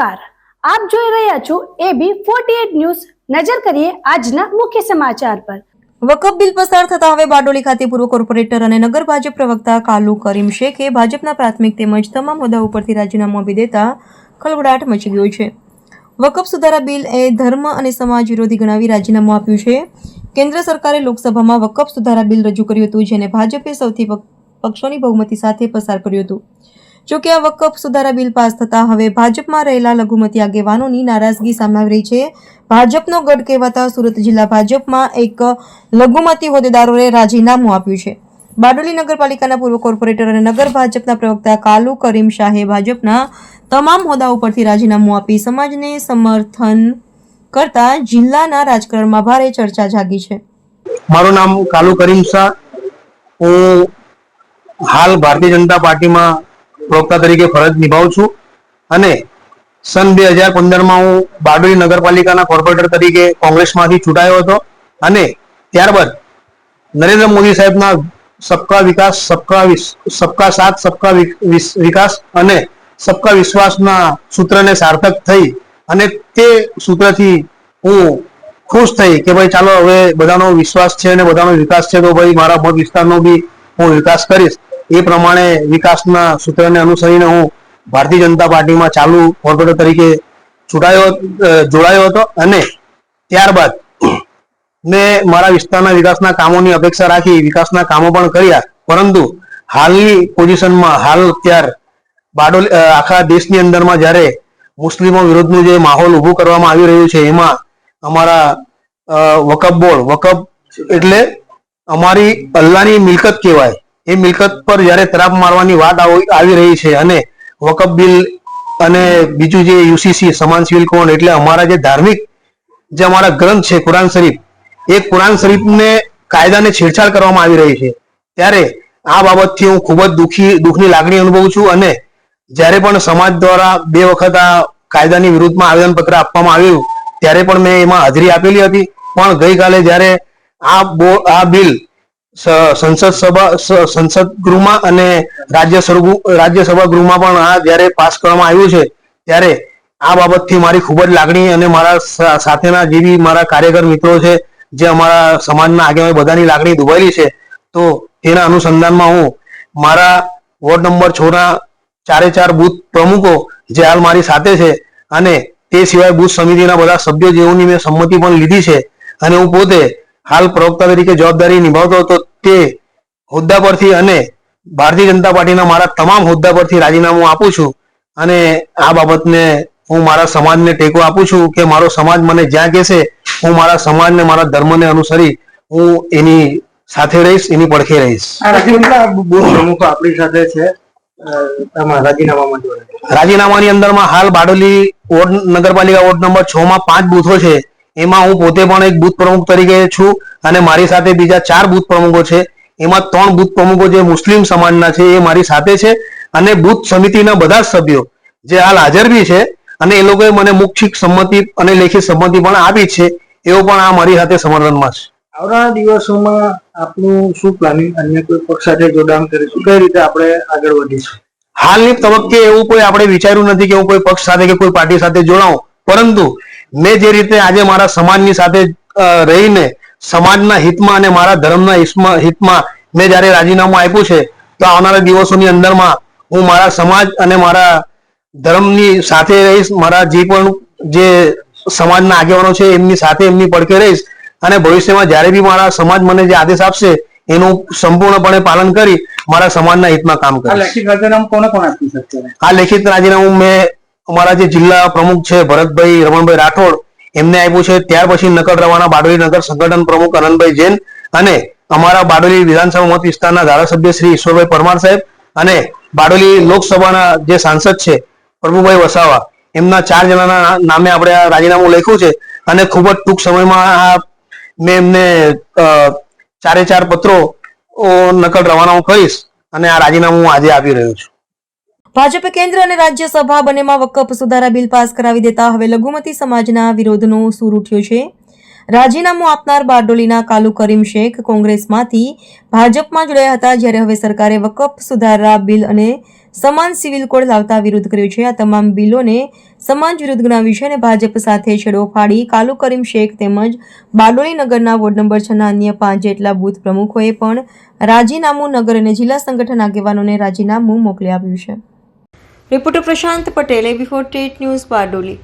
આપ જોઈ રહ્યા છો એબી ફોર્ટી ન્યૂઝ. નજર કરીએ આજના મુખ્ય સમાચાર પર. વકફ બિલ પસાર થતા હવે બારડોલી ખાતે પૂર્વ કોર્પોરેટર અને નગર ભાજપ પ્રવક્તા કાલુ કરીમ શેખે ભાજપના પ્રાથમિક તેમજ તમામ હોદ્દા ઉપરથી રાજીનામું આપી દેતા ખળભળાટ મચી ગયો છે. વકફ સુધારા બિલ એ ધર્મ અને સમાજ વિરોધી ગણાવી રાજીનામું આપ્યું છે. કેન્દ્ર સરકારે લોકસભામાં વકફ સુધારા બિલ રજૂ કર્યું હતું, જેને ભાજપે સૌથી પક્ષોની બહુમતી સાથે પસાર કર્યું હતું. જોકે આ વકફ સુધારા બિલ પાસ થતાં હવે ભાજપમાં રહેલા લઘુમતી આગેવાનોની નારાજગી સામે છે. ભાજપનો ગઢ કહેવાતા સુરત જિલ્લા ભાજપમાં એક લઘુમતી હોદ્દેદારોએ રાજીનામું આપ્યું છે. બારડોલી નગરપાલિકાના પૂર્વ કોર્પોરેટર અને નગર ભાજપના પ્રવક્તા કાલુ કરીમ શાહે ભાજપના તમામ હોદ્દા ઉપરથી રાજીનામું આપી સમાજને સમર્થન કરતા જિલ્લાના રાજકારણમાં ભારે ચર્ચા જાગી છે. મારું નામ કાલુ કરીમ શાહ. હું હાલ ભારતીય જનતા પાર્ટીમાં પ્રવક્તા તરીકે ફરજ નિભાવું છું. અને સન બે હજાર પંદરમાં હું બારડોલી નગરપાલિકાના કોર્પોરેટર તરીકે કોંગ્રેસમાંથી ચૂંટાયો હતો. અને ત્યારબાદ નરેન્દ્ર મોદી સાહેબના સબકા વિકાસ, સબકા સબકા સાથ, સબકા વિકાસ અને સબકા વિશ્વાસના સૂત્રને સાર્થક થઈ અને તે સૂત્રથી હું ખુશ થઈ કે ભાઈ ચાલો હવે બધાનો વિશ્વાસ છે અને બધાનો વિકાસ છે તો ભાઈ મારા મત વિસ્તારનો બી હું વિકાસ કરીશ. એ પ્રમાણે વિકાસના સૂત્રને અનુસરીને હું ભારતીય જનતા પાર્ટીમાં ચાલુ કોર્પોરેટર તરીકે ચૂંટાયો જોડાયો હતો અને ત્યારબાદ મેં મારા વિસ્તારના વિકાસના કામોની અપેક્ષા રાખી વિકાસના કામો પણ કર્યા. પરંતુ હાલની પોઝિશનમાં હાલ અત્યાર બારડોલી આખા દેશની અંદરમાં જ્યારે મુસ્લિમો વિરુદ્ધનું જે માહોલ ઊભું કરવામાં આવી રહ્યું છે, એમાં અમારા વકફ બોર્ડ, વકફ એટલે અમારી અલ્લાહની મિલકત કહેવાય. એ મિલકત પર જ્યારે તરાપ મારવાની વાત આવી રહી છે અને વકફ બિલ અને બીજું જે યુસીસી, સમાન સિવિલ કોડ, એટલે અમારા જે ધાર્મિક જે અમારા ગ્રંથ છે, કુરાન શરીફ, એ કુરાન શરીફને કાયદાને છેડછાડ કરવામાં આવી રહી છે. ત્યારે આ બાબતથી હું ખૂબ જ દુઃખી, દુઃખની લાગણી અનુભવું છું અને જ્યારે પણ સમાજ દ્વારા બે વખત આ કાયદાની વિરુદ્ધમાં આવેદનપત્ર આપવામાં આવ્યું, ત્યારે પણ મેં એમાં હાજરી આપેલી હતી. પણ ગઈકાલે જ્યારે આ આ બિલ સંસદ સભા સંસદ ગૃહમાં અને રાજ્ય રાજ્યસભા ગૃહમાં પણ આ જ્યારે પાસ કરવામાં આવ્યું છે, ત્યારે આ બાબતથી મારી ખૂબ જ લાગણી અને મારા સાથેના જે બી મારા કાર્યકર મિત્રો છે, જે અમારા સમાજના આગેવાન બધાની લાગણી દુભાયેલી છે, તો તેના અનુસંધાનમાં હું મારા વોર્ડ નંબર છ ના ચારે ચાર બુથ પ્રમુખો જે હાલ મારી સાથે છે, અને તે સિવાય બુથ સમિતિના બધા સભ્યો જેઓની મેં સંમતિ પણ લીધી છે, અને હું પોતે હાલ પ્રવક્તા તરીકે જવાબદારી નિભાવતો હતો તે હોદ્દા પરથી અને ભારતીય જનતા પાર્ટીના મારા તમામ હોદ્દા પરથી રાજીનામું આપું છું અને આ બાબતને હું મારા સમાજને ટેકો આપું છું કે મારો સમાજ મને જ્યાં કહેશે હું મારા સમાજને મારા ધર્મને અનુસરી હું એની સાથે રહીશ એની પડખે રહીશ. પ્રમુખો આપણી સાથે છે. રાજીનામા રાજીનામાની અંદરમાં હાલ બારડોલી વોર્ડ નગરપાલિકા વોર્ડ નંબર છ માં પાંચ બૂથો છે. એમાં હું પોતે પણ એક બુથ પ્રમુખ તરીકે છું અને મારી સાથે બીજા ચાર બુથ પ્રમુખો છે. એમાં ત્રણ બુથ પ્રમુખો જે મુસ્લિમ સમાજના છે એ મારી સાથે છે અને બુથ સમિતિના બધા જ સભ્યો જે હાલ હાજર બી છે અને એ લોકોએ મને મુખ્ય સંમતિ અને લેખિત સંમતિ પણ આપી છે એવો પણ આ મારી સાથે સમર્થનમાં છે. આવનારા દિવસોમાં આપનું શું પ્લાનિંગ અન્ય કોઈ પક્ષ સાથે જોડાણ કરીશું? કઈ રીતે આપણે આગળ વધીશું? હાલની તબક્કે એવું કોઈ આપણે વિચાર્યું નથી કે હું કોઈ પક્ષ સાથે કે કોઈ પાર્ટી સાથે જોડાઉં. પરંતુ મેં જે રીતે આજે મારા સમાજની સાથે રહીને સમાજના હિતમાં અને મારા ધર્મના હિતમાં મેં જ્યારે રાજીનામું આપ્યું છે તો આવનારા દિવસોની અંદરમાં હું મારા સમાજ અને મારા ધર્મની સાથે રહીશ મારા જે પણ જે સમાજના આગેવાનો છે એમની સાથે એમની પડખે રહીશ અને ભવિષ્યમાં જ્યારે બી મારા સમાજ મને જે આદેશ આપશે એનું સંપૂર્ણપણે પાલન કરી મારા સમાજના હિતમાં કામ આ લેખિત રાજીનામું કોને આ લેખિત રાજીનામું મેં અમારા જે જિલ્લા પ્રમુખ છે ભરતભાઈ રમણભાઈ રાઠોડ, એમને આપ્યું છે. ત્યાર પછી નકલ રવાના બારડોલી નગર સંગઠન પ્રમુખ અનંતભાઈ જૈન અને અમારા બારડોલી વિધાનસભા મત વિસ્તારના ધારાસભ્ય શ્રી ઈશ્વરભાઈ પરમાર સાહેબ અને બારડોલી લોકસભાના જે સાંસદ છે પ્રભુભાઈ વસાવા, એમના ચાર જણાના નામે આપણે આ રાજીનામું લખ્યું છે અને ખૂબ જ ટૂંક સમયમાં આ મેં એમને ચારે ચાર પત્રો નકલ રવાના કરીશ અને આ રાજીનામું આજે આપી રહ્યો છું. ભાજપે કેન્દ્ર અને રાજ્યસભા બંનેમાં વકફ સુધારા બિલ પાસ કરાવી દેતા હવે લઘુમતી સમાજના વિરોધનો સૂર ઉઠ્યો છે. રાજીનામું આપનાર બારડોલીના કાલુ કરીમ શેખ કોંગ્રેસમાંથી ભાજપમાં જોડાયા હતા જ્યારે હવે સરકારે વકફ સુધારા બિલ અને સમાન સિવિલ કોડ લાવતા વિરોધ કર્યો છે. આ તમામ બિલોને સમાજ વિરુદ્ધ ગણાવ્યું છે અને ભાજપ સાથે છેડો ફાડી કાલુ કરીમ શેખ તેમજ બારડોલી નગરના વોર્ડ નંબર છના અન્ય પાંચ જેટલા બૂથ પ્રમુખોએ પણ રાજીનામું નગર અને જિલ્લા સંગઠન આગેવાનોને રાજીનામું મોકલી આપ્યું છે. રિપોર્ટર પ્રશાંત પટેલે બિફોર ટેટ ન્યૂઝ બારડોલી